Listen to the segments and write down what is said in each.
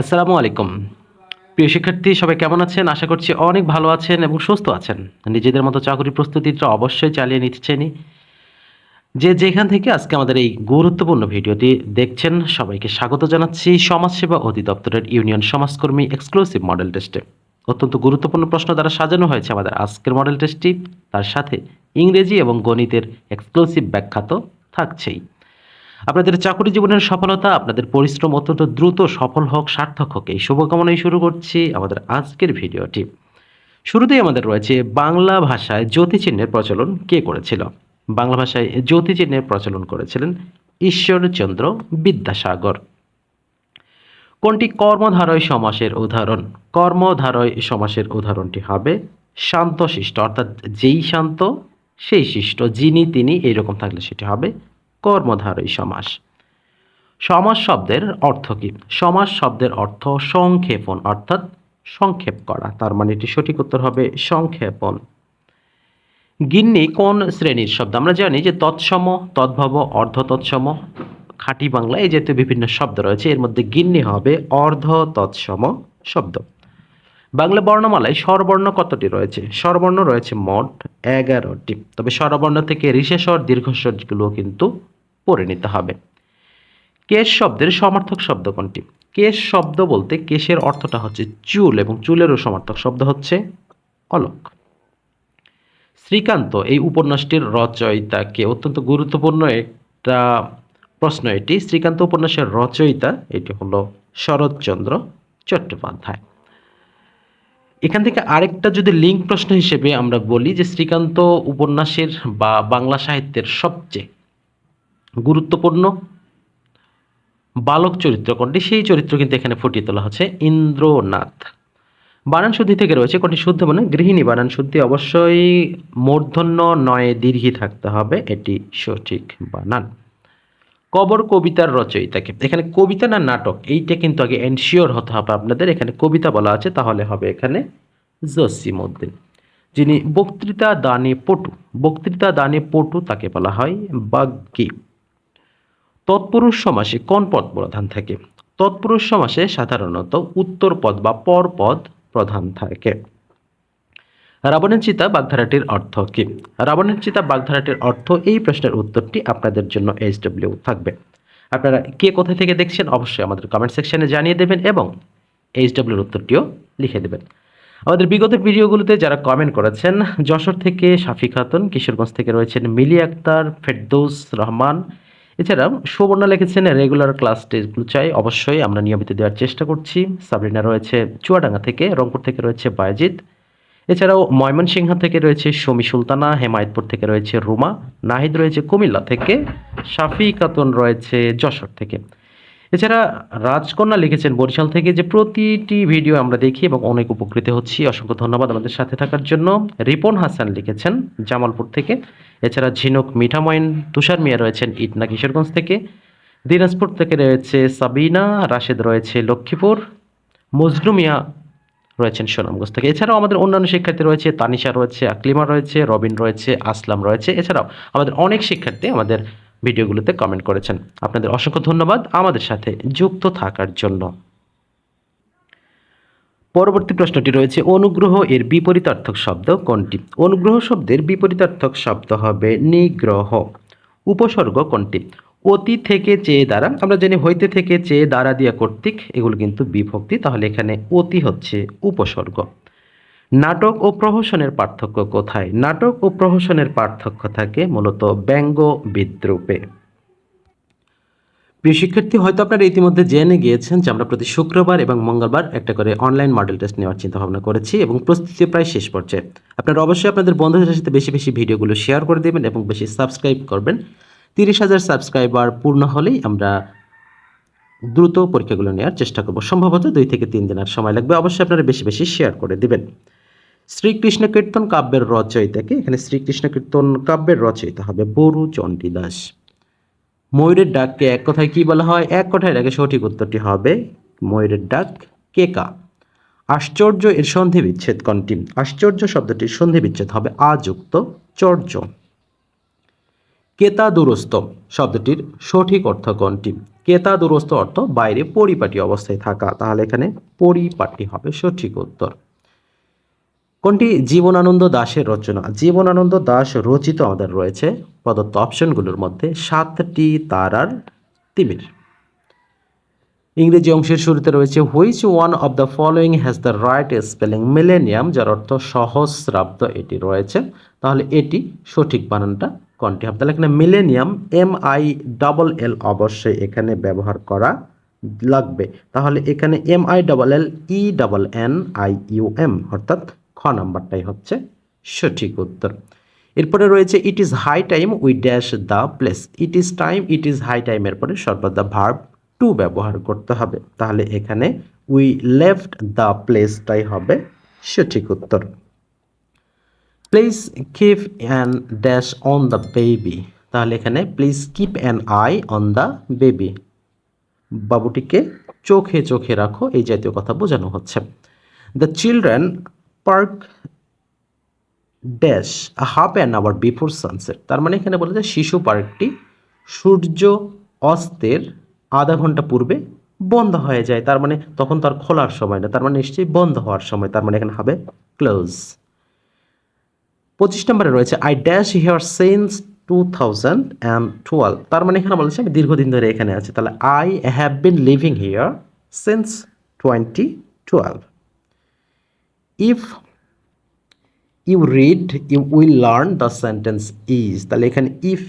আসসালামু আলাইকুম। প্রিয় শিক্ষার্থী, সবাই কেমন আছেন? আশা করছি অনেক ভালো আছেন এবং সুস্থ আছেন। নিজেদের মতো চাকরি প্রস্তুতিটা অবশ্যই চালিয়ে চাইনি। যে যেখান থেকে আজকে আমাদের এই গুরুত্বপূর্ণ ভিডিওটি দেখছেন, সবাইকে স্বাগত জানাচ্ছি সমাজসেবা অধিদপ্তরের ইউনিয়ন সমাজকর্মী এক্সক্লুসিভ মডেল টেস্টে। অত্যন্ত গুরুত্বপূর্ণ প্রশ্ন দ্বারা সাজানো হয়েছে আমাদের আজকের মডেল টেস্টটি। তার সাথে ইংরেজি এবং গণিতের এক্সক্লুসিভ ব্যাখ্যা তো থাকছেই। আপনাদের চাকরি জীবনের সফলতা, আপনাদের পরিশ্রম অত্যন্ত দ্রুত, সফল হোক, সার্থক হোক, এই শুভকামনায় শুরু করছি আমাদের আজকের ভিডিওটি। শুরুতেই আমাদের রয়েছে বাংলা ভাষায় জ্যোতিচিহ্নের প্রচলন কে করেছিল? বাংলা ভাষায় জ্যোতিচিহ্নের প্রচলন করেছিলেন ঈশ্বরচন্দ্র বিদ্যাসাগর। কোনটি কর্মধারয় সমাসের উদাহরণ? কর্মধারয় সমাসের উদাহরণটি হবে শান্তশিষ্ট, অর্থাৎ যেই শান্ত, সেই শিষ্ট, যিনি তিনি, এইরকম থাকলে সেটি হবে কর্মধারয় সমাস। সমাস শব্দের অর্থ কী? সমাস শব্দের অর্থ সংক্ষেপণ, অর্থাৎ সংক্ষেপ করা। তার মানে এটি সঠিক উত্তর হবে সংক্ষেপণ। গিন্নি কোন শ্রেণির শব্দ? আমরা জানি যে তৎসম, তদ্ভব অর্ধ তৎসম খাঁটি বাংলা এই বিভিন্ন শব্দ রয়েছে। এর মধ্যে গিন্নি হবে অর্ধ তৎসম শব্দ। বাংলা বর্ণমালায় স্বরবর্ণ কতটি রয়েছে? স্বরবর্ণ রয়েছে মোট এগারোটি। তবে স্বরবর্ণ থেকে ঋষেস্বর দীর্ঘস্বরগুলো কিন্তু পড়ে নিতে হবে। কেশ শব্দের সমার্থক শব্দ কোনটি? কেশ শব্দ বলতে কেশের অর্থটা হচ্ছে চুল এবং চুলেরও সমার্থক শব্দ হচ্ছে অলক। শ্রীকান্ত, এই উপন্যাসটির রচয়িতাকে অত্যন্ত গুরুত্বপূর্ণ একটা প্রশ্ন এটি। শ্রীকান্ত উপন্যাসের রচয়িতা, এটি হলো শরৎচন্দ্র চট্টোপাধ্যায়। এখান থেকে আরেকটা যদি লিঙ্ক প্রশ্ন হিসেবে আমরা বলি যে শ্রীকান্ত উপন্যাসের বা বাংলা সাহিত্যের সবচেয়ে গুরুত্বপূর্ণ বালক চরিত্র কোনটি? সেই চরিত্র কিন্তু এখানে ফুটিয়ে তোলা হচ্ছে ইন্দ্রনাথ। বানান শুদ্ধি থেকে রয়েছে কোনটি শুদ্ধ মানে গৃহিণী বানান শুদ্ধি। অবশ্যই মূর্ধন্য নয়ে দীর্ঘি থাকতে হবে, এটি সঠিক বানান। কবর কবিতার রচয়িতাকে এখানে কবিতা না নাটক, এইটা কিন্তু আগে এনশিওর হতে হবে আপনাদের। এখানে কবিতা বলা আছে, তাহলে হবে এখানে জসিমউদ্দিন। যিনি বক্তৃতা দানে পটু, বক্তৃতা দানে পটু তাকে বলা হয় বাগ্যী তৎপুরুষ সমাসে কোন পদ প্রধান থাকে? তৎপুরুষ সমাসে সাধারণত উত্তর পদ বা পর পদ প্রধান থাকে। রাবণের চিতা বাগধারাটির অর্থ কি? রাবণের চিতা বাগধারাটির অর্থ এই প্রশ্নের উত্তরটি আপনাদের জন্য এইচ ডব্লিউ থাকবে। আপনারা কে কোথা থেকে দেখছেন অবশ্যই আমাদের কমেন্ট সেকশনে জানিয়ে দেবেন এবং এইচ ডব্লিউর উত্তরটিও লিখে দেবেন। আমাদের বিগত ভিডিওগুলোতে যারা কমেন্ট করেছেন, যশোর থেকে শাফি খাতুন, কিশোরগঞ্জ থেকে রয়েছেন মিলি আক্তার, ফেরদৌস রহমান, এছাড়াও সুবর্ণা লিখেছেন রেগুলার ক্লাস টেস্টগুলো চাই, অবশ্যই আমরা নিয়মিত দেওয়ার চেষ্টা করছি। সাবরিনা রয়েছে চুয়াডাঙ্গা থেকে, রংপুর থেকে রয়েছে বায়জিৎ। এছাড়াও ময়মনসিংহ থেকে রয়েছে শমী সুলতানা, হেমায়তপুর থেকে রয়েছে রুমা, নাহিদ রয়েছে কুমিল্লা থেকে শাফি খাতুন রয়েছে যশোর থেকে। এছাড়া রাজকন্যা লিখেছেন বরিশাল থেকে যে প্রতিটি ভিডিও আমরা দেখি এবং অনেক উপকৃত হচ্ছি। অসংখ্য ধন্যবাদ আমাদের সাথে থাকার জন্য। রিপন হাসান লিখেছেন জামালপুর থেকে। এছাড়া ঝিনুক মিঠামইন তুষার মিয়া রয়েছেন ইটনা কিশোরগঞ্জ থেকে। দিনাজপুর থেকে রয়েছে সাবিনা, রাশেদ রয়েছে লক্ষ্মীপুর। মজনু মিয়া রয়েছেন সুনামগঞ্জ থেকে। এছাড়াও আমাদের অন্যান্য শিক্ষার্থী রয়েছে, তানিশা রয়েছে, আকলিমা রয়েছে, রবিন রয়েছে, আসলাম রয়েছে। এছাড়াও আমাদের অনেক শিক্ষার্থী আমাদের ভিডিওগুলোতে কমেন্ট করেছেন। আপনাদের অসংখ্য ধন্যবাদ আমাদের সাথে যুক্ত থাকার জন্য। পরবর্তী প্রশ্নটি রয়েছে, অনুগ্রহ এর বিপরীতার্থক শব্দ কোনটি? অনুগ্রহ শব্দের বিপরীতার্থক শব্দ হবে নিগ্রহ। উপসর্গ কোনটি? অতি থেকে চেয়ে দ্বারা, আমরা জানি হইতে থেকে চেয়ে দ্বারা দিয়া কর্তৃক এগুলো কিন্তু বিভক্তি, তাহলে এখানে অতি হচ্ছে উপসর্গ। নাটক ও প্রহসনের পার্থক্য কোথায়? নাটক ও প্রহসনের পার্থক্য থাকে মূলত ব্যঙ্গ বিদ্রুপে। প্রিয় শিক্ষার্থী, হয়তো আপনারা ইতিমধ্যে জেনে গিয়েছেন যে আমরা প্রতি শুক্রবার এবং মঙ্গলবার একটা করে অনলাইন মডেল টেস্ট নেওয়ার চিন্তা ভাবনা করেছি এবং প্রস্তুতি প্রায় শেষ পর্যায়ে। আপনারা অবশ্যই আপনাদের বন্ধুদের সাথে বেশি বেশি ভিডিওগুলো শেয়ার করে দেবেন এবং বেশি সাবস্ক্রাইব করবেন। তিরিশ হাজার সাবস্ক্রাইবার পূর্ণ হলেই আমরা দ্রুত পরীক্ষাগুলো নেওয়ার চেষ্টা করব। সম্ভবত দুই থেকে তিন দিনের সময় লাগবে। অবশ্যই আপনারা বেশি বেশি শেয়ার করে দিবেন। শ্রীকৃষ্ণ কীর্তন কাব্যের রচয়িতাকে এখানে শ্রীকৃষ্ণ কীর্তন কাব্যের রচয়িতা হবে বরু চণ্ডীদাস। ময়ূরের ডাককে এক কথায় কি বলা হয়? এক কথায় ডাকে সঠিক উত্তরটি হবে ময়ূরের ডাক কেকা। আশ্চর্য এর সন্ধি বিচ্ছেদ কোনটি? আশ্চর্য শব্দটির সন্ধি বিচ্ছেদ হবে আযুক্ত চর্য। কেতা দুরস্ত শব্দটির সঠিক অর্থ কোনটি? কেতা দুরস্ত অর্থ বাইরে পরিপাটি অবস্থায় থাকা। তাহলে এখানে পরিপাটি হবে সঠিক উত্তর। কোনটি? জীবনানন্দ দাশের রচনা। জীবনানন্দ দাশ রচিত আমাদের রয়েছে প্রদত্ত অপশনগুলোর মধ্যে সাতটি তারার তিমির। ইংরেজি অংশের শুরুতে রয়েছে which one of the following has the right spelling millennium যার অর্থ সহস্রাব্দ এটি রয়েছে। তাহলে এটি সঠিক বানানটা কোনটি? হবে তাহলে এখানে millennium M I double L অবশ্যই এখানে ব্যবহার করা লাগবে। তাহলে এখানে M I double L E double N I U M অর্থাৎ খ নাম্বারটাই হচ্ছে সঠিক উত্তর। এরপরে রয়েছে it is high time we dash the place it is time it is high টাইমের পরে সর্বদা ভার্ব টু ব্যবহার করতে হবে। তাহলে এখানে উই লেফট দ্য প্লেসটাই হবে সঠিক উত্তর। Please keep an dash on the baby তাহলে এখানে please keep an eye on the baby বাবুটিকে চোখে চোখে রাখো, এই জাতীয় কথা বোঝানো হচ্ছে। The children park dash half an hour before sunset তার মানে এখানে বলে যে শিশু পার্কটি সূর্য অস্তের আধা ঘণ্টা পূর্বে বন্ধ হয়ে যায়। তার মানে তখন তার খোলার সময় না, তার মানে নিশ্চয়ই বন্ধ হওয়ার সময়। তার মানে এখানে হবে ক্লোজ পঁচিশ নম্বরে রয়েছে I dash here since two thousand and twelve তার মানে এখানে বলেছে আমি দীর্ঘদিন ধরে এখানে আছি। তাহলে I have been living here since twenty twelve if you read you will learn the sentence is তাহলে এখানে if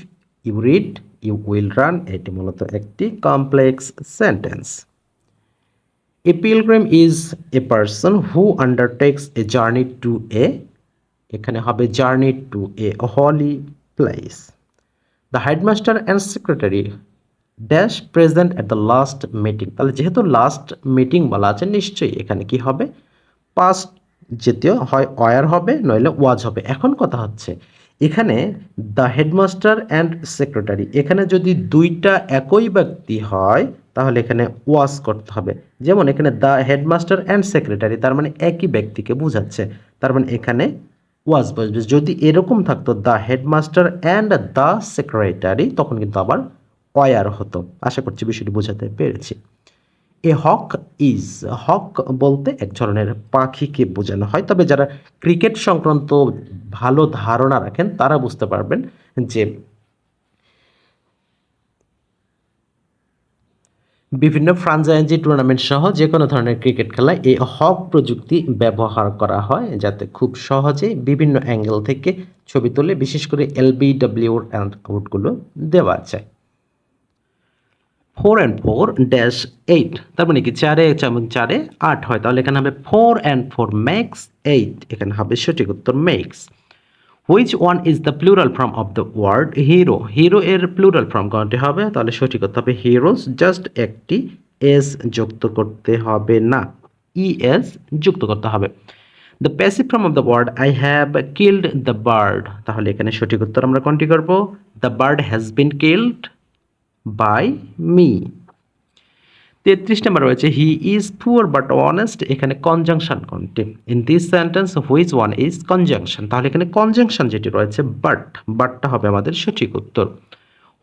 you read you will run এটি মূলত একটি complex sentence a pilgrim is a person who undertakes a journey to a এখানে হবে journey to a holy place. The headmaster and secretary dash present at the last meeting. তাহলে যেহেতু last meeting বলা আছে, নিশ্চয়ই এখানে কি হবে? পাস্ট যেতেও হয় অয়ার হবে, নইলে ওয়াজ হবে। এখন কথা হচ্ছে, এখানে দ্য হেডমাস্টার অ্যান্ড সেক্রেটারি, এখানে যদি দুইটা একই ব্যক্তি হয়, তাহলে এখানে ওয়াজ করতে হবে। যেমন এখানে দ্য হেডমাস্টার অ্যান্ড সেক্রেটারি, তার মানে একই ব্যক্তিকে বোঝাচ্ছে। তার মানে এখানে ওয়াজ বসবে যদি এরকম থাকতো the headmaster and the secretary তখন কিন্তু আবার অয়ার হতো। আশা করছি বিষয়টি বোঝাতে পেরেছি। এ হক ইজ, হক বলতে এক ধরনের পাখিকে বোঝানো হয়, তবে যারা ক্রিকেট সংক্রান্ত ভালো ধারণা রাখেন, তারা বুঝতে পারবেন যে বিভিন্ন ফ্রাঞ্চাইজি টুর্নামেন্ট সহ যে কোনো ধরনের ক্রিকেট খেলায় এই হক প্রযুক্তি ব্যবহার করা হয় যাতে খুব সহজে বিভিন্ন অ্যাঙ্গেল থেকে ছবি তুলে বিশেষ করে এলবিডব্লিউর আউটগুলো দেওয়া যায়। Four and four dash eight তার মানে কি চারে যেমন চারে আট হয়, তাহলে এখানে হবে four and four makes eight এখানে হবে সঠিক উত্তর makes which one is the plural form of the word hero hero এর প্লুরাল ফর্ম কোনটি হবে? তাহলে সঠিক করতে হবে হিরোজ জাস্ট একটি এস যুক্ত করতে হবে না। ই এস যুক্ত করতে হবে। The passive form of the word I have killed the bird তাহলে এখানে সঠিক উত্তর আমরা কোনটি করব? The bird has been killed by me তেত্রিশ নম্বর রয়েছে he is poor but honest এখানে কনজাংশন কোনটি? In this sentence which one is conjunction তাহলে এখানে কনজাংশন যেটি রয়েছে বাট বাটটা হবে আমাদের সঠিক উত্তর।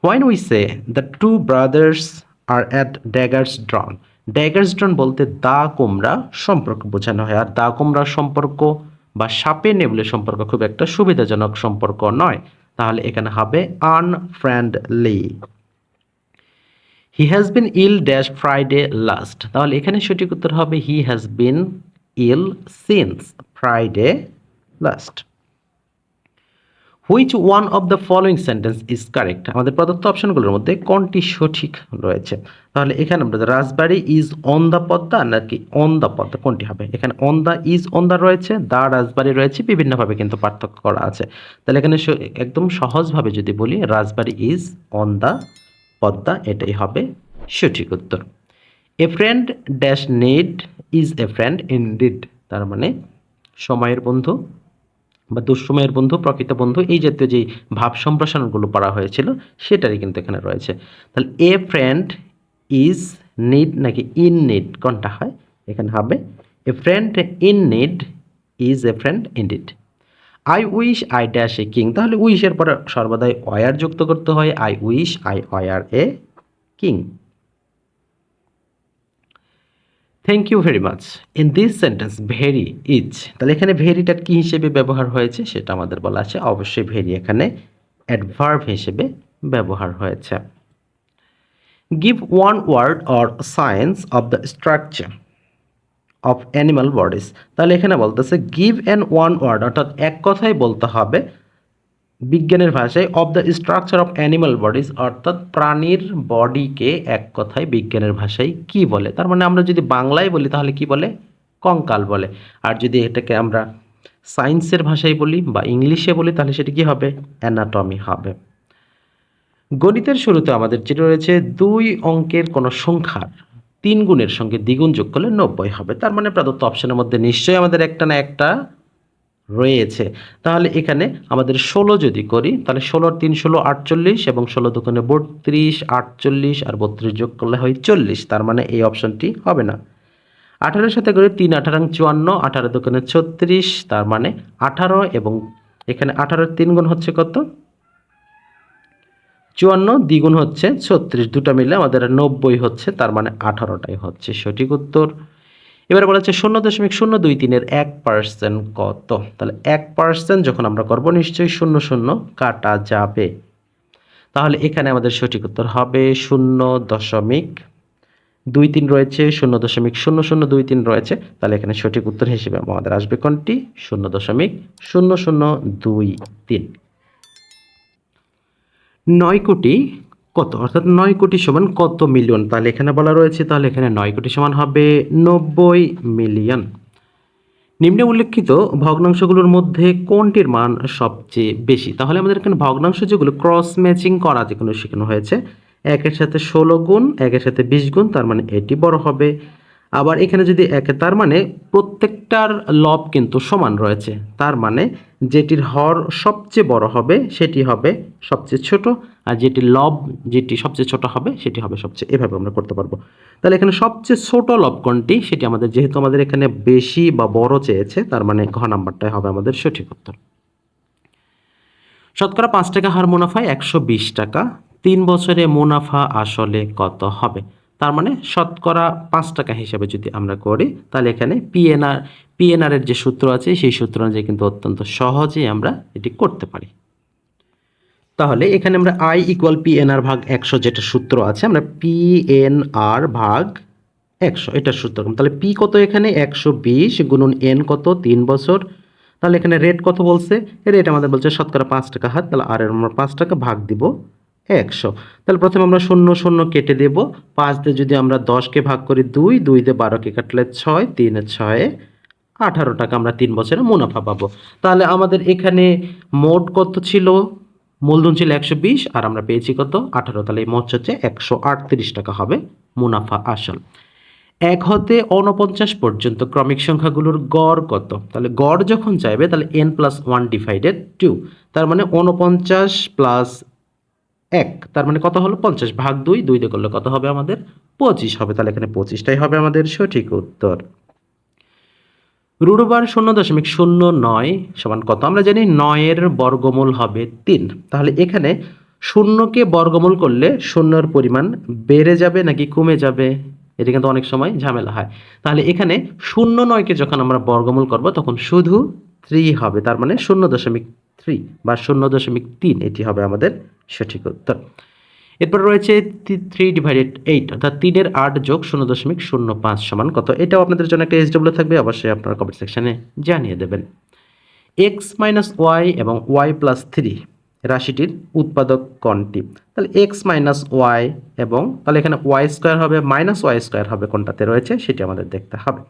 When we say the two brothers are at daggers drawn daggers drawn বলতে দা, কুমড়া সম্পর্ক বোঝানো হয়। আর দা, কুমড়া সম্পর্ক বা সাপে নেবলে সম্পর্ক খুব একটা সুবিধাজনক সম্পর্ক নয়। তাহলে এখানে হবে unfriendly he has been ill dash Friday last তাহলে এখানে সঠিক উত্তর হবে he has been ill since Friday last which one of the following sentence is correct আমাদের প্রদত্ত অপশনগুলোর মধ্যে কোনটি সঠিক রয়েছে? তাহলে এখানে আমরা Rajbari is on the Padma নাকি অন দ্য পদ্মা, কোনটি হবে? এখানে on the is on the রয়েছে দা রাজবাড়ি রয়েছে, বিভিন্নভাবে কিন্তু পার্থক্য করা আছে। তাহলে এখানে একদম সহজভাবে যদি বলি Rajbari is on the Padma, এটাই হবে সঠিক উত্তর। A friend dash need is a friend in deed তার মানে সময়ের বন্ধু বা দুঃসময়ের বন্ধু, প্রকৃত বন্ধু, এই জাতীয় যে ভাব সম্প্রসারণগুলো করা হয়েছিল, সেটারই কিন্তু এখানে রয়েছে। তাহলে এ ফ্রেন্ড ইজ নিড নাকি ইন নিড কোনটা হয়? এখানে হবে a friend in need is a friend in deed I wish I dash a king তাহলে উইশের পরে সর্বদাই অয়ার যুক্ত করতে হয়। I wish I were a king thank you very much in this sentence very is তাহলে এখানে ভেরিটা কি হিসেবে ব্যবহার হয়েছে সেটা আমাদের বলা আছে। অবশ্যই ভেরি এখানে অ্যাডভার্ব হিসেবে ব্যবহার হয়েছে। Give one word or science of the structure of animal bodies তাহলে এখানে বলতেছে গিভ অ্যান ওয়ান ওয়ার্ড অর্থাৎ এক কথাই বলতে হবে বিজ্ঞানের ভাষায় of the structure of animal bodies অর্থাৎ প্রাণীর বডিকে এক কথায় বিজ্ঞানের ভাষায় কি বলে। তার মানে আমরা যদি বাংলায় বলি, তাহলে কি বলে? কঙ্কাল বলে। আর যদি এটাকে আমরা সায়েন্সের ভাষায় বলি বা ইংলিশে বলি, তাহলে সেটা কি হবে? অ্যানাটমি হবে। গণিতের শুরুতে আমাদের যেটা রয়েছে, দুই অঙ্কের কোনো সংখ্যার। তিন গুণের সঙ্গে দ্বিগুণ যোগ করলে নব্বই হবে। তার মানে প্রদত্ত অপশনের মধ্যে নিশ্চয়ই আমাদের একটা না একটা রয়েছে। তাহলে এখানে আমাদের ষোলো যদি করি, তাহলে ষোলোর তিন ষোলো আটচল্লিশ এবং ষোলো দোকানে বত্রিশ আটচল্লিশ আর বত্রিশ যোগ করলে হয় চল্লিশ। তার মানে এই অপশনটি হবে না। আঠারোর সাথে করে তিন আঠারো চুয়ান্ন, আঠারো দোকানে ছত্রিশ, তার মানে আঠারো এবং এখানে আঠারোর তিন গুণ হচ্ছে কত? চুয়ান্ন দ্বিগুণ হচ্ছে ছত্রিশ। দুটো মিলে আমাদের নব্বই হচ্ছে, তার মানে আঠারোটাই হচ্ছে। সঠিক উত্তর? এবারে বলা হচ্ছে শূন্য দশমিক শূন্য দুই তিনের এক পার্সেন্ট কত? তাহলে এক পার্সেন্ট যখন আমরা করব, নিশ্চয়ই শূন্য শূন্য কাটা যাবে। তাহলে এখানে আমাদের সঠিক উত্তর হবে শূন্য দশমিক দুই তিন রয়েছে, শূন্য দশমিক শূন্য শূন্য দুই তিন রয়েছে। তাহলে এখানে সঠিক উত্তর হিসেবে আমাদের আসবে কোনটি? শূন্য দশমিক শূন্য শূন্য দুই তিন। নয় কোটি কত? অর্থাৎ নয় কোটি সমান কত মিলিয়ন? তাহলে এখানে বলা রয়েছে, তাহলে এখানে নয় কোটি সমান হবে নব্বই মিলিয়ন। নিম্নে উল্লেখিত ভগ্নাংশগুলোর মধ্যে কোনটির মান সবচেয়ে বেশি? তাহলে আমাদের এখানে ভগ্নাংশ যেগুলো ক্রস ম্যাচিং করা যেগুলো শেখানো হয়েছে, একের সাথে ষোলো গুণ, একের সাথে বিশ গুণ, তার মানে এটি বড় হবে। আবার এখানে যদি একে, তার মানে প্রত্যেকটার লব কিন্তু সমান রয়েছে। তার মানে যেটির হর সবচেয়ে বড় হবে, সেটি হবে সবচেয়ে ছোট, আর যেটি লব, যেটি সবচেয়ে ছোট হবে, সেটি হবে সবচেয়ে, এভাবে আমরা করতে পারব। তাহলে এখানে সবচেয়ে ছোট লব কোনটি? সেটি আমাদের, যেহেতু আমাদের এখানে বেশি বা বড় চেয়েছে, তার মানে ঘ নাম্বারটাই হবে আমাদের সঠিক উত্তর। শতকরা পাঁচ টাকা হার মুনাফায় একশো বিশ টাকা, তিন বছরে মুনাফা আসলে কত হবে? তার মানে শতকরা পাঁচ টাকা হিসাবে যদি আমরা করি, তাহলে এখানে পিএনআর পিএনআর এর যে সূত্র আছে, সেই সূত্র অনুযায়ী কিন্তু অত্যন্ত সহজেই আমরা এটি করতে পারি। তাহলে এখানে আমরা আই ইকুয়াল পিএনআর ভাগ একশো যেটা সূত্র আছে, আমরা পিএনআর ভাগ একশো এটার সূত্র। তাহলে পি কত এখানে? একশো বিশ গুণন এন কত? তিন বছর। তাহলে এখানে রেট কত বলছে? রেট আমাদের বলছে শতকরা পাঁচ টাকা হাত, তাহলে আর এর আমরা পাঁচ টাকা ভাগ দিব। একশো। তাহলে প্রথমে আমরা শূন্য শূন্য কেটে দেব। পাঁচ দিয়ে যদি আমরা দশকে ভাগ করি দুই দুই দিয়ে বারোকে কাটলে ছয়, তিনে, ছয়ে, আঠারো টাকা আমরা তিন বছরে মুনাফা পাবো। তাহলে আমাদের এখানে মোট কত ছিল? মূলধন ছিল একশো বিশ, আর আমরা পেয়েছি কত? আঠারো। তাহলে এই মোট হচ্ছে একশো আটত্রিশ টাকা হবে মুনাফা আসল। এক হতে অনপঞ্চাশ পর্যন্ত ক্রমিক সংখ্যাগুলোর গড় কত? তাহলে গড় যখন চাইবে, তাহলে N plus one divided two তার মানে অনপঞ্চাশ প্লাস এক, তার মানে কত হলো? পঞ্চাশ ভাগ দুই দুই দিয়ে করলে কত হবে আমাদের? পঁচিশ হবে, তাহলে এখানে পঁচিশটাই হবে আমাদের সঠিক উত্তর। রুডোবার শূন্য দশমিক শূন্য নয় সমান কত? আমরা জানি নয়ের বর্গমূল হবে তিন। তাহলে এখানে শূন্যকে বর্গমূল করলে শূন্যর পরিমাণ বেড়ে যাবে নাকি কমে যাবে? এটা কিন্তু অনেক সময় ঝামেলা হয়। তাহলে এখানে শূন্য নয়কে যখন আমরা বর্গমূল করব, তখন শুধু থ্রি হবে, তার মানে শূন্য দশমিক থ্রি বা শূন্য দশমিক তিন, এটি হবে আমাদের সঠিক উত্তর। এরপর রয়েছে থ্রি ডিভাইডেড এইট অর্থাৎ তিনের আট যোগ শূন্য দশমিক শূন্য পাঁচ সমান কত? এটাও আপনাদের জন্য একটা এসডব্লিউ থাকবে, অবশ্যই আপনারা কমেন্ট সেকশানে জানিয়ে দেবেন। এক্স মাইনাস ওয়াই এবং ওয়াই প্লাস থ্রি রাশিটির উৎপাদক কোনটি? তাহলে এক্স মাইনাস ওয়াই এবং, তাহলে এখানে ওয়াই স্কোয়ার হবে মাইনাস ওয়াই স্কোয়ার হবে কোনটাতে রয়েছে, সেটি আমাদের দেখতে হবে।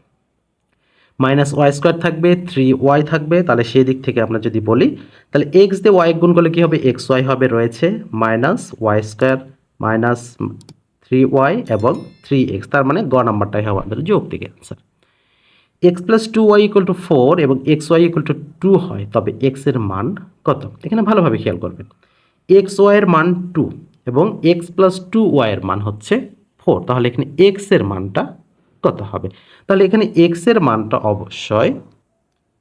মাইনাস ওয়াই স্কোয়ার থাকবে থ্রি ওয়াই থাকবে, তাহলে সেই দিক থেকে আমরা যদি বলি, তাহলে এক্স দিয়ে ওয়াই গুণ করলে কী হবে? এক্স ওয়াই হবে রয়েছে minus y square minus three y এবং থ্রি এক্স তার মানে গ নাম্বারটাই হবে আমাদের যৌক্তিক answer x plus two y equal to four এবং x y equal to two হয়, তবে এক্সের মান কত? এখানে ভালোভাবে খেয়াল করবেন। এক্স ওয়াইয়ের মান টু এবং এক্স প্লাস টু ওয়াইয়ের মান হচ্ছে ফোর তাহলে এখানে এক্সের মানটা কত হবে? তাহলে এখানে এক্সের মানটা অবশ্যই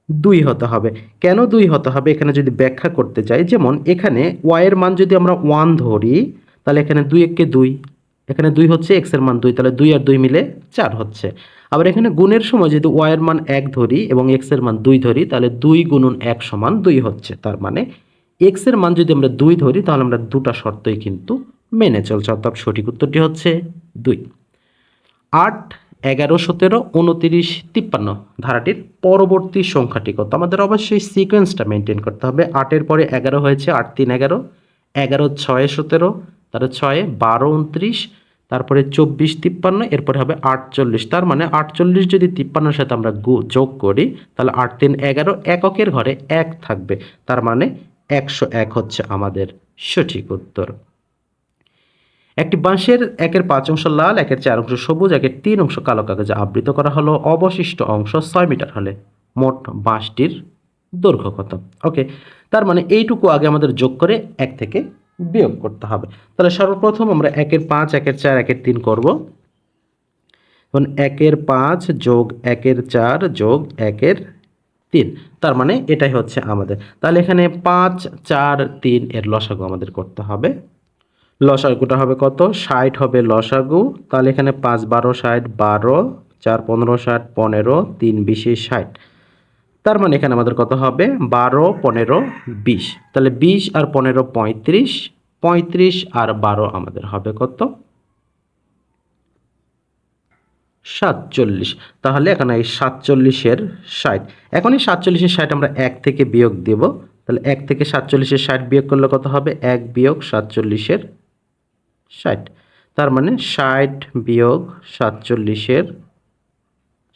দুই হতে হবে। কেন দুই হতে হবে? এখানে যদি ব্যাখ্যা করতে চাই, যেমন এখানে ওয়াইয়ের মান যদি আমরা ওয়ান ধরি, তাহলে এখানে দুই এককে দুই। এখানে দুই হচ্ছে এক্সের মান দুই, তাহলে দুই আর দুই মিলে চার হচ্ছে। আবার এখানে গুণের সময় যদি ওয়াই এর মান এক ধরি এবং এক্সের মান দুই ধরি, তাহলে দুই গুণন এক সমান দুই হচ্ছে। তার মানে এক্সের মান যদি আমরা দুই ধরি, তাহলে আমরা দুটা শর্তই কিন্তু মেনে চলছে। অর্থাৎ সঠিক উত্তরটি হচ্ছে দুই। আট এগারো, সতেরো, উনতিরিশ, তিপ্পান্ন ধারাটির পরবর্তী সংখ্যাটি কত? আমাদের অবশ্যই সিকোয়েন্সটা মেনটেন করতে হবে। আটের পরে এগারো হয়েছে, আট তিন এগারো এগারো ছয় সতেরো, তারপরে ছয়ে বারো উনত্রিশ, তারপরে চব্বিশ তিপ্পান্ন, এরপরে হবে আটচল্লিশ তার মানে আটচল্লিশ যদি তিপ্পান্নর সাথে আমরা গু- যোগ করি, তাহলে আট তিন এগারো এককের ঘরে এক থাকবে। তার মানে একশো এক হচ্ছে আমাদের সঠিক উত্তর। একটি বাঁশের একের পাঁচ অংশ লাল, একের চার অংশ সবুজ, একের তিন অংশ কালো কাগজে আবৃত করা হলো অবশিষ্ট অংশ ছয় মিটার হলে। মোট বাঁশটির দৈর্ঘ্য কত? ওকে, তার মানে এইটুকু আগে আমাদের যোগ করে এক থেকে বিয়োগ করতে হবে। তাহলে সর্বপ্রথম আমরা একের পাঁচ, একের চার, একের তিন করব। এখন একের পাঁচ যোগ একের চার যোগ একের তিন, তার মানে এটাই হচ্ছে আমাদের। তাহলে এখানে পাঁচ, চার, তিন এর লসাগু আমাদের করতে হবে। লসাগুটা হবে কত? ষাট হবে লসাগু। তাহলে এখানে পাঁচ, বারো, ষাট, বারো, চার, পনেরো, ষাট, পনেরো, তিন, বিশে ষাট। তার মানে এখানে আমাদের কত হবে? বারো, পনেরো, বিশ। তাহলে বিশ আর পনেরো, পঁয়ত্রিশ। পঁয়ত্রিশ আর বারো আমাদের হবে কত? সাতচল্লিশ। তাহলে এখানে এই সাতচল্লিশের ষাট। এখন এই সাতচল্লিশের ষাট আমরা এক থেকে বিয়োগ দেব। তাহলে এক থেকে সাতচল্লিশের ষাট বিয়োগ করলে কত হবে? এক বিয়োগ সাতচল্লিশের ষাট। তার মানে ষাট বিয়োগ সাতচল্লিশের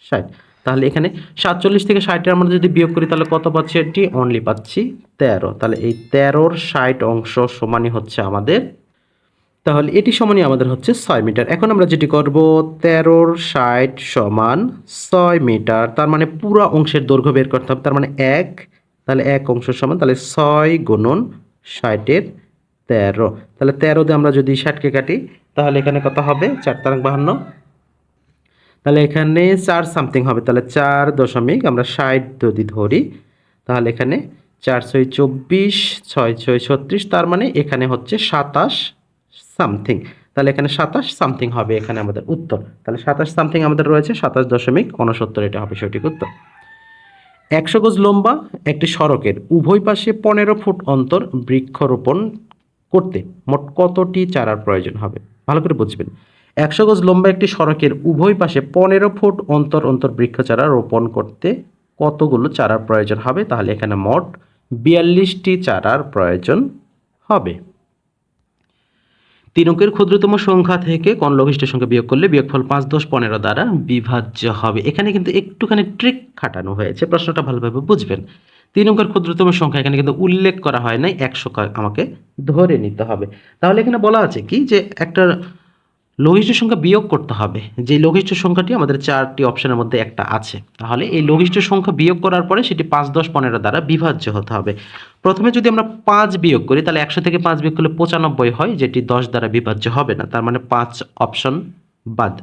ষাট। তাহলে এখানে সাতচল্লিশ থেকে ষাটের আমরা যদি বিয়োগ করি, তাহলে কত পাচ্ছি এটি? অনলি পাচ্ছি তেরো। তাহলে এই তেরোর ষাট অংশ সমানই হচ্ছে আমাদের। তাহলে এটি সমানই আমাদের হচ্ছে ছয় মিটার। এখন আমরা যেটি করব, তেরোর ষাট সমান ছয় মিটার। তার মানে পুরো অংশের দৈর্ঘ্য বের করতে হবে। তার মানে এক, তাহলে এক অংশ সমান, তাহলে ছয় গুণন ষাটের তেরো। তাহলে তেরো দিয়ে আমরা যদি ষাটকে কাটি, তাহলে এখানে কত হবে? চার তারাং বাহান্ন। তাহলে এখানে চার সামথিং হবে। তাহলে চার দশমিক আমরা ষাট যদি ধরি, তাহলে এখানে চার ছয় চব্বিশ, ছয় ছয় ছত্রিশ, তার মানে এখানে হচ্ছে সাতাশ সামথিং তাহলে এখানে সাতাশ সামথিং হবে এখানে আমাদের উত্তর। তাহলে সাতাশ সামথিং আমাদের রয়েছে, সাতাশ দশমিক উনসত্তর এটা হবে সঠিক উত্তর। একশো গজ লম্বা, একটি সড়কের। উভয় পাশে পনেরো ফুট অন্তর বৃক্ষরোপণ করতে মোট কতটি চারার প্রয়োজন হবে? ভালো করে বুঝবেন। একশো গজ লম্বা একটি সড়কের উভয় পাশে পনেরো ফুট অন্তর অন্তর বৃক্ষ চারা রোপণ করতে কতগুলো চারার প্রয়োজন হবে? তাহলে এখানে মোট বিয়াল্লিশটি চারার প্রয়োজন হবে। তিন অঙ্কের ক্ষুদ্রতম সংখ্যা থেকে কোন লঘিষ্ঠ সংখ্যা বিয়োগ করলে বিয়োগফল পাঁচ দশ পনেরো দ্বারা বিভাজ্য হবে। এখানে কিন্তু একটুখানি ট্রিক খাটানো হয়েছে। প্রশ্নটা ভালোভাবে বুঝবেন। তিন অঙ্কের ক্ষুদ্রতম সংখ্যা এখানে কিন্তু উল্লেখ করা হয় নাই, একশো আমাকে ধরে নিতে হবে। তাহলে এখানে বলা আছে কি যে একটা লঘিষ্ঠ সংখ্যা বিয়োগ করতে হবে। যে লঘিষ্ঠ সংখ্যাটি আমাদের চারটি অপশনের মধ্যে একটা আছে। তাহলে এই লঘিষ্ঠ সংখ্যা বিয়োগ করার পরে সেটি পাঁচ, দশ, পনেরো দ্বারা বিভাজ্য হতে হবে। প্রথমে যদি আমরা পাঁচ বিয়োগ করি, তাহলে একশো থেকে পাঁচ বিয়োগ করলে পঁচানব্বই হয়, যেটি দশ দ্বারা বিভাজ্য হবে না। তার মানে পাঁচ অপশন বাদ।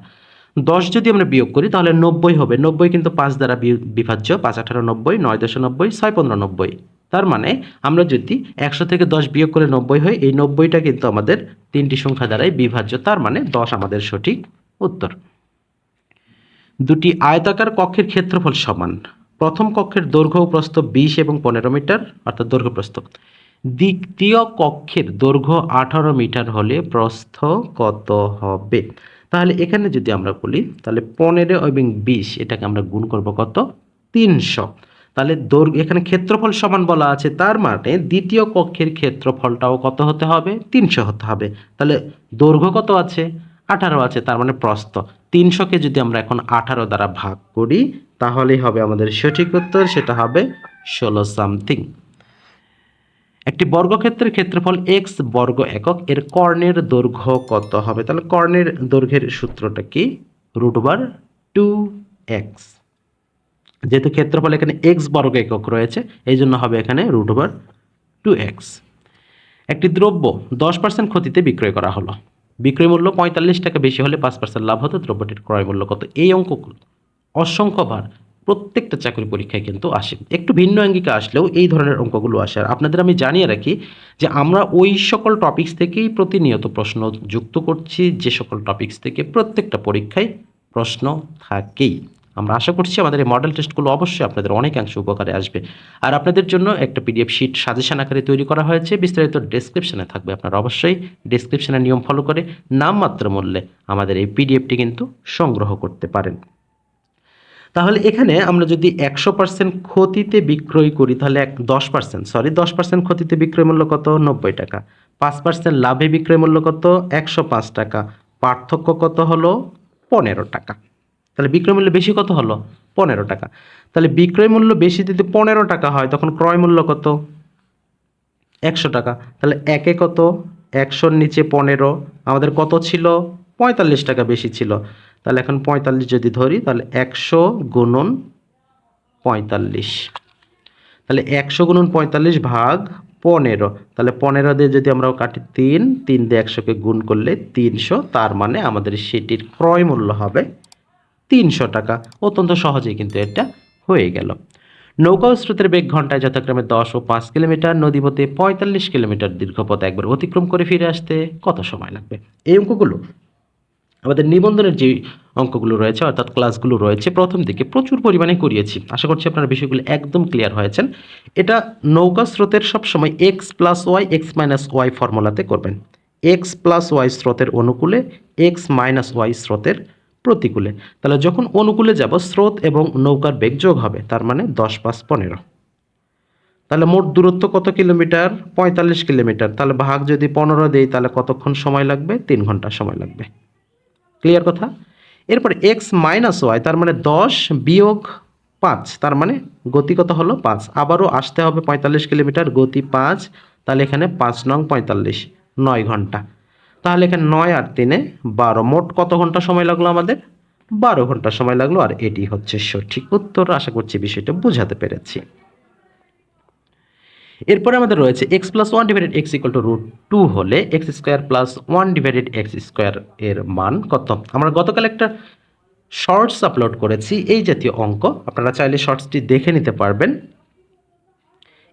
দশ যদি আমরা বিয়োগ করি, তাহলে নব্বই হবে। নব্বই কিন্তু পাঁচ দ্বারা বিভাজ্য, পাঁচ, আঠারো, নব্বই, নয় দশ নব্বই, ছয়, পনেরো, নব্বই। তার মানে আমরা যদি একশো থেকে দশ বিয়োগ করে নব্বই হয়, এই নব্বইটা কিন্তু আমাদের তিনটি সংখ্যা দ্বারাই বিভাজ্য। তার মানে দশ আমাদের সঠিক উত্তর। দুটি আয়তাকার কক্ষের ক্ষেত্রফল সমান। প্রথম কক্ষের দৈর্ঘ্য প্রস্থ বিশ এবং পনেরো মিটার, অর্থাৎ দৈর্ঘ্য প্রস্থ। দ্বিতীয় কক্ষের দৈর্ঘ্য আঠারো মিটার হলে প্রস্থ কত হবে? তাহলে এখানে যদি আমরা বলি, তাহলে পনেরো এবং বিশ এটাকে আমরা গুণ করব কত? তিনশো। তাহলে দৈর্ঘ্য, এখানে ক্ষেত্রফল সমান বলা আছে, তার মানে দ্বিতীয় কক্ষের ক্ষেত্রফলটাও কত হতে হবে? তিনশো হতে হবে। তাহলে দৈর্ঘ্য কত আছে? আঠারো আছে, তার মানে প্রস্থ। তিনশোকে যদি আমরা এখন আঠারো দ্বারা ভাগ করি, তাহলেই হবে আমাদের সঠিক উত্তর, সেটা হবে ষোলো সামথিং। একটি বর্গক্ষেত্রের ক্ষেত্রফল এক্স বর্গ একক, এর কর্ণের দৈর্ঘ্য কত হবে? তাহলে কর্ণের দৈর্ঘ্যের সূত্রটা কি? রুট বার টু এক্স। যেহেতু ক্ষেত্রফল এখানে এক্স বর্গ একক রয়েছে, এই জন্য হবে এখানে রুট ওভার টু এক্স। একটি দ্রব্য দশ পার্সেন্ট ক্ষতিতে বিক্রয় করা হলো। বিক্রয় মূল্য পঁয়তাল্লিশ টাকা বেশি হলে পাঁচ পার্সেন্ট লাভ হতো, দ্রব্যটির ক্রয় মূল্য কত? এই অঙ্কগুলো অসংখ্যবার প্রত্যেকটা চাকরি পরীক্ষায় কিন্তু আসে। একটু ভিন্ন অঙ্গিকা আসলেও এই ধরনের অঙ্কগুলো আসে। আর আপনাদের আমি জানিয়ে রাখি যে আমরা ওই সকল টপিকস থেকেই প্রতিনিয়ত প্রশ্ন যুক্ত করছি, যে সকল টপিকস থেকে প্রত্যেকটা পরীক্ষায় প্রশ্ন থাকেই। আমরা আশা করছি আমাদের এই মডেল টেস্টগুলো অবশ্যই আপনাদের অনেকাংশ উপকারে আসবে। আর আপনাদের জন্য একটা পিডিএফ শিট সাজেশন আকারে তৈরি করা হয়েছে, বিস্তারিত ডেসক্রিপশনে থাকবে। আপনারা অবশ্যই ডেসক্রিপশনের নিয়ম ফলো করে নামমাত্র মূল্যে আমাদের এই পিডিএফটি কিন্তু সংগ্রহ করতে পারেন। তাহলে এখানে আমরা যদি একশো পার্সেন্ট ক্ষতিতে বিক্রয় করি, তাহলে এক দশ পার্সেন্ট সরি দশ পার্সেন্ট ক্ষতিতে বিক্রয় মূল্য কত? নব্বই টাকা। পাঁচ পার্সেন্ট লাভে বিক্রয় মূল্য কত? একশো পাঁচ টাকা। পার্থক্য কত হলো? পনেরো টাকা। তাহলে বিক্রয় মূল্য বেশি কত হলো? পনেরো টাকা। তাহলে বিক্রয় মূল্য বেশি যদি পনেরো টাকা হয়, তখন ক্রয় মূল্য কত? একশো টাকা। তাহলে একে কত? একশোর নিচে পনেরো। আমাদের কত ছিল? পঁয়তাল্লিশ টাকা বেশি ছিল। তাহলে এখন পঁয়তাল্লিশ যদি ধরি, তাহলে একশো গুণন পঁয়তাল্লিশ। তাহলে একশো গুণন পঁয়তাল্লিশ ভাগ পনেরো। তাহলে পনেরো দিয়ে যদি আমরা কাটি তিন তিন দিয়ে একশোকে গুণ করলে তিনশো, তার মানে আমাদের সেটির ক্রয় মূল্য হবে তিনশো টাকা। অত্যন্ত সহজেই কিন্তু এটা হয়ে গেল। নৌকা স্রোতের বেগ ঘন্টায় যথাক্রমে দশ ও পাঁচ কিলোমিটার, নদীপথে পঁয়তাল্লিশ কিলোমিটার দীর্ঘপথ একবার অতিক্রম করে ফিরে আসতে কত সময় লাগবে? এই অঙ্কগুলো আমাদের নিবন্ধনের যে অঙ্কগুলো রয়েছে, অর্থাৎ ক্লাসগুলো রয়েছে, প্রথম দিকে প্রচুর পরিমাণে করিয়েছি। আশা করছি আপনার বিষয়গুলো একদম ক্লিয়ার হয়েছেন। এটা নৌকা স্রোতের সবসময় x plus y x minus y ফর্মুলাতে করবেন। এক্স প্লাস ওয়াই স্রোতের অনুকূলে এক্স মাইনাস ওয়াই স্রোতের প্রতিকূলে। তাহলে যখন অনুকূলে যাব, স্রোত এবং নৌকার বেগ যোগ হবে, তার মানে দশ পাঁচ পনেরো। তাহলে মোট দূরত্ব কত কিলোমিটার? পঁয়তাল্লিশ কিলোমিটার। তাহলে ভাগ যদি পনেরো দেই, তাহলে কতক্ষণ সময় লাগবে? তিন ঘণ্টা সময় লাগবে। ক্লিয়ার কথা? এরপর এক্স মাইনাস ওয়াই তার মানে দশ বিয়োগ পাঁচ, তার মানে গতি কত হলো? পাঁচ। আবারও আসতে হবে পঁয়তাল্লিশ কিলোমিটার, গতি পাঁচ। তাহলে এখানে পাঁচ নং পঁয়তাল্লিশ, নয় ঘণ্টা। তাহলে এখানে নয় আর তিনে বারো। মোট কত ঘণ্টা সময় লাগল আমাদের? বারো ঘণ্টা সময় লাগল, আর এটি হচ্ছে সঠিক উত্তর। আশা করছি বিষয়টা বোঝাতে পেরেছি। এরপরে আমাদের রয়েছে x plus one divided x equal to root two হলে x square plus one divided x square এর মান কত? আমরা গতকাল একটা শর্টস আপলোড করেছি, এই জাতীয় অঙ্ক। আপনারা চাইলে শর্টসটি দেখে নিতে পারবেন।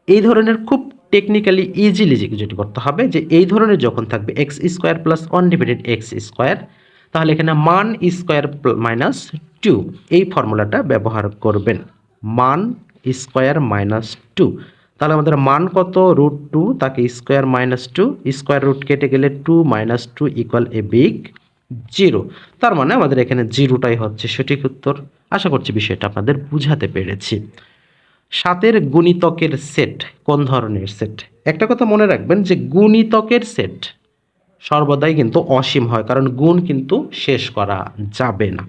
এই ধরনের খুব টেকনিক্যালি ইজিলি যেটি করতে হবে, যে এই ধরনের যখন থাকবে x square plus one divided x square তাহলে এখানে মান স্কোয়ার মাইনাস টু এই ফর্মুলাটা ব্যবহার করবেন। মান স্কোয়ার মাইনাস টু তাহলে আমাদের মান কত? রুট টু তাকে square minus two square root কেটে গেলে two minus two equal a big zero তার মানে আমাদের এখানে জিরোটাই হচ্ছে সঠিক উত্তর। আশা করছি বিষয়টা আপনাদের বুঝাতে পেরেছি। সাতের গুণিতকের সেট কোন ধরনের সেট একটা কথা মনে রাখবেন যে গুণিতকের সেট সর্বদাই কিন্তু অসীম হয়, কারণ গুণ কিন্তু শেষ করা যাবে না।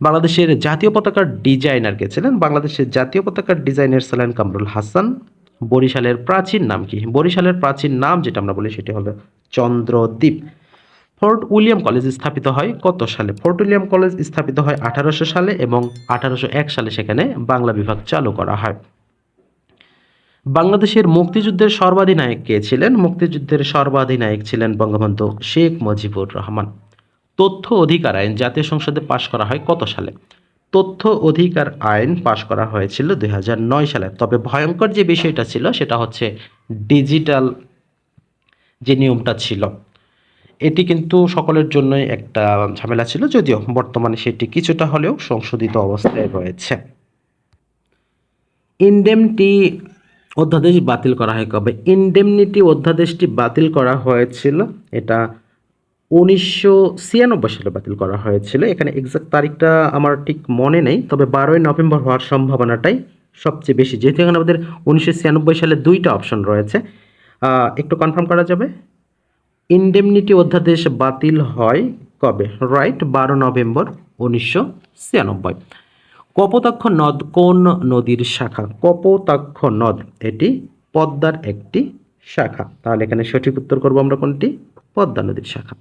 বাংলাদেশের জাতীয় পতাকার ডিজাইনার কে ছিলেন? বাংলাদেশের জাতীয় পতাকার ডিজাইনার ছিলেন কামরুল হাসান। বরিশালের প্রাচীন নাম কি? বরিশালের প্রাচীন নাম যেটা আমরা বলি সেটি হলো চন্দ্রদ্বীপ। ফোর্ট উইলিয়াম কলেজ স্থাপিত হয় কত সালে? ফোর্ট উইলিয়াম কলেজ স্থাপিত হয় আঠারোশো সালে এবং আঠারোশো এক সালে সেখানে বাংলা বিভাগ চালু করা হয়। বাংলাদেশের মুক্তিযুদ্ধের সর্বাধিনায়ক কে ছিলেন? মুক্তিযুদ্ধের সর্বাধিনায়ক ছিলেন বঙ্গবন্ধু শেখ মুজিবুর রহমান। তথ্য অধিকার আইন জাতীয় সংসদে পাশ করা হয় কত সালে? তথ্য অধিকার আইন পাশ করা হয়েছিল দু হাজার নয় সালে। তবে ভয়ঙ্কর যে বিষয়টা ছিল, সেটা হচ্ছে ডিজিটাল যে নিয়মটা ছিল, এটি কিন্তু সকলের জন্যই একটা ঝামেলা ছিল, যদিও বর্তমানে সেটি কিছুটা হলেও সংশোধিত অবস্থায় রয়েছে। ইনডেমটি অধ্যাদেশ বাতিল করা হয় কবে? ইনডেমনিটি অধ্যাদেশটি বাতিল করা হয়েছিল, এটা উনিশশো ছিয়ানব্বই সালে বাতিল করা হয়েছিল। এখানে এক্সাক্ট তারিখটা আমার ঠিক মনে নেই, তবে বারোই নভেম্বর হওয়ার সম্ভাবনাটাই সবচেয়ে বেশি। যেহেতু এখানে আমাদের উনিশশো ছিয়ানব্বই সালে দুইটা অপশন রয়েছে। একটু কনফার্ম করা যাবে? ইনডেমনিটি অধ্যাদেশ বাতিল হয় কবে? রাইট বারো নভেম্বর উনিশশো ছিয়ানব্বই। কপোতাক্ষ নদ কোন নদীর শাখা? কপোতাক্ষ নদ, এটি পদ্মার একটি শাখা। তাহলে এখানে সঠিক উত্তর করব আমরা কোনটি? পদ্মা নদীর শাখা।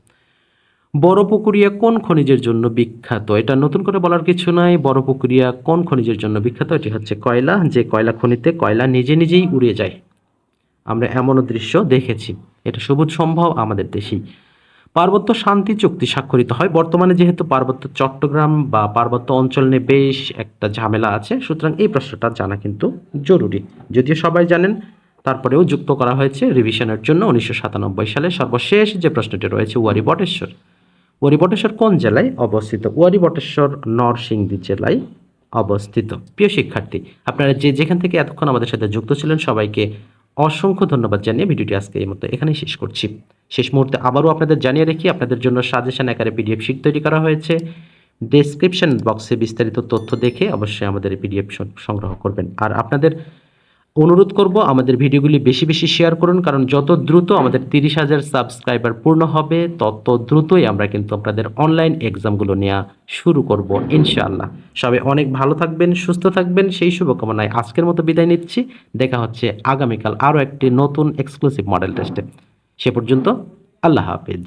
বড় পুকুরিয়া কোন খনিজের জন্য বিখ্যাত? এটা নতুন করে বলার কিছু নাই। বড় পুকুরিয়া কোন খনিজের জন্য বিখ্যাত? এটি হচ্ছে কয়লা। যে কয়লা খনিতে কয়লা নিজে নিজেই উড়ে যায়। আমরা এমনও দৃশ্য দেখেছি। এটা সবুজ সম্ভব আমাদের দেশেই। পার্বত্য শান্তি চুক্তি স্বাক্ষরিত হয়। বর্তমানে যেহেতু পার্বত্য চট্টগ্রাম বা পার্বত্য অঞ্চল নিয়ে বেশ একটা ঝামেলা আছে, সুতরাং এই প্রশ্নটা জানা কিন্তু জরুরি। যদিও সবাই জানেন, তারপরেও যুক্ত করা হয়েছে রিভিশনের জন্য উনিশশো সাতানব্বই সালে সর্বশেষ যে প্রশ্নটি রয়েছে, ওয়ারি বটেশ্বর? ওয়ারি বটেশ্বর কোন জেলায় অবস্থিত? ওয়ারি বটেশ্বর নরসিংদী জেলায় অবস্থিত। প্রিয় শিক্ষার্থী, আপনারা যে যেখান থেকে এতক্ষণ আমাদের সাথে যুক্ত ছিলেন, সবাইকে অসংখ্য ধন্যবাদ জানিয়ে ভিডিওটি আজকে এই মতো এখানেই শেষ করছি। শেষ মুহূর্তে আবারও আপনাদের জানিয়ে রাখি, আপনাদের জন্য সাজেশন আকারে পিডিএফ শিট তৈরি করা হয়েছে। ডেসক্রিপশন বক্সে বিস্তারিত তথ্য দেখে অবশ্যই আমাদের পিডিএফ সংগ্রহ করবেন। আর আপনাদের অনুরোধ করব আমাদের ভিডিওগুলি বেশি বেশি শেয়ার করুন, কারণ যত দ্রুত আমাদের তিরিশ হাজার সাবস্ক্রাইবার পূর্ণ হবে, তত দ্রুতই আমরা কিন্তু আপনাদের অনলাইন এক্সামগুলো নেওয়া শুরু করব, ইনশাআল্লাহ। সবাই অনেক ভালো থাকবেন, সুস্থ থাকবেন, সেই শুভকামনায় আজকের মতো বিদায় নিচ্ছি। দেখা হচ্ছে আগামীকাল আরও একটি নতুন এক্সক্লুসিভ মডেল টেস্টে সে পর্যন্ত আল্লাহ হাফিজ।